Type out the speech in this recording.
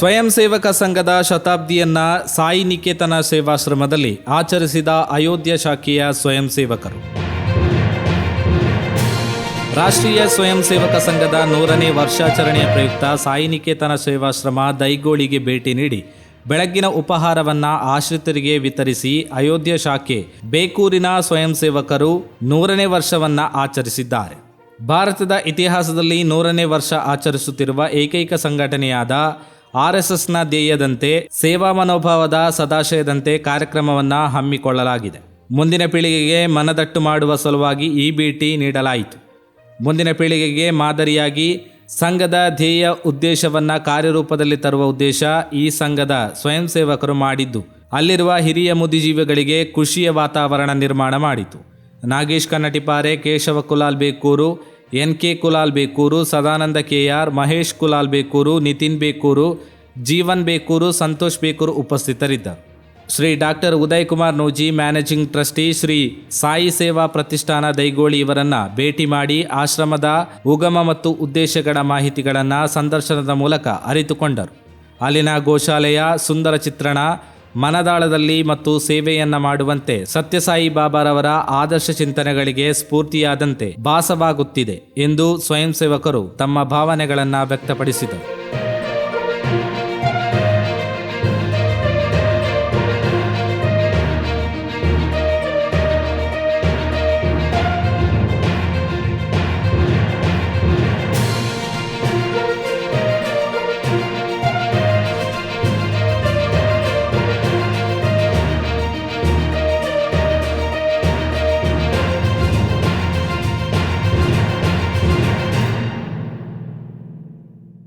ಸ್ವಯಂ ಸೇವಕ ಸಂಘದ ಶತಾಬ್ದಿಯನ್ನ ಸಾಯಿ ನಿಕೇತನ ಸೇವಾಶ್ರಮದಲ್ಲಿ ಆಚರಿಸಿದ ಅಯೋಧ್ಯ ಶಾಖೆಯ ಸ್ವಯಂ ಸೇವಕರು. ರಾಷ್ಟ್ರೀಯ ಸ್ವಯಂ ಸೇವಕ ಸಂಘದ ನೂರನೇ ವರ್ಷಾಚರಣೆಯ ಪ್ರಯುಕ್ತ ಸಾಯಿ ನಿಕೇತನ ಸೇವಾಶ್ರಮ ದೈಗೋಳಿಗೆ ಭೇಟಿ ನೀಡಿ ಬೆಳಗ್ಗಿನ ಉಪಹಾರವನ್ನ ಆಶ್ರಿತರಿಗೆ ವಿತರಿಸಿ ಅಯೋಧ್ಯೆ ಶಾಖೆ ಬೇಕೂರಿನ ಸ್ವಯಂ ಸೇವಕರು ನೂರನೇ ವರ್ಷವನ್ನ ಆಚರಿಸಿದ್ದಾರೆ. ಭಾರತದ ಇತಿಹಾಸದಲ್ಲಿ ನೂರನೇ ವರ್ಷ ಆಚರಿಸುತ್ತಿರುವ ಏಕೈಕ ಸಂಘಟನೆಯಾದ ಆರ್ಎಸ್ಎಸ್ನ ಧ್ಯೇಯದಂತೆ, ಸೇವಾ ಮನೋಭಾವದ ಸದಾಶಯದಂತೆ ಕಾರ್ಯಕ್ರಮವನ್ನ ಹಮ್ಮಿಕೊಳ್ಳಲಾಗಿದೆ. ಮುಂದಿನ ಪೀಳಿಗೆಗೆ ಮನದಟ್ಟು ಮಾಡುವ ಸಲುವಾಗಿ ಈ ಭೇಟಿ ನೀಡಲಾಯಿತು. ಮುಂದಿನ ಪೀಳಿಗೆಗೆ ಮಾದರಿಯಾಗಿ ಸಂಘದ ಧ್ಯೇಯ ಉದ್ದೇಶವನ್ನ ಕಾರ್ಯರೂಪದಲ್ಲಿ ತರುವ ಉದ್ದೇಶ ಈ ಸಂಘದ ಸ್ವಯಂ ಸೇವಕರು ಮಾಡಿದ್ದು, ಅಲ್ಲಿರುವ ಹಿರಿಯ ಮುದಿಜೀವಿಗಳಿಗೆ ಖುಷಿಯ ವಾತಾವರಣ ನಿರ್ಮಾಣ ಮಾಡಿತು. Nagesh Kannatipare, Keshava Kulal Bekur N K Kulal Bekur, Sadananda K R, Mahesh Kulal Bekur, Nitin Bekur, Jeevan Bekur, Santosh Bekur ಉಪಸ್ಥಿತರಿದ್ದರು. Shri doctor Uday Kumar Nooji, managing trustee Shri Sai Seva Pratishthana Daigoli ಇವರನ್ನು ಭೇಟಿ ಮಾಡಿ ಆಶ್ರಮದ ಉಗಮ ಮತ್ತು ಉದ್ದೇಶಗಳ ಮಾಹಿತಿಗಳನ್ನು ಸಂದರ್ಶನದ ಮೂಲಕ ಅರಿತುಕೊಂಡರು. ಅಲ್ಲಿನ ಗೋಶಾಲೆಯ ಸುಂದರ ಚಿತ್ರಣ ಮನದಾಳದಲ್ಲಿ ಮತ್ತು ಸೇವೆಯನ್ನ ಮಾಡುವಂತೆ ಸತ್ಯಸಾಯಿ ಬಾಬಾರವರ ಆದರ್ಶ ಚಿಂತನೆಗಳಿಗೆ ಸ್ಫೂರ್ತಿಯಾದಂತೆ ಭಾಸವಾಗುತ್ತಿದೆ ಎಂದು ಸ್ವಯಂ ಸೇವಕರು ತಮ್ಮ ಭಾವನೆಗಳನ್ನು ವ್ಯಕ್ತಪಡಿಸಿದರು.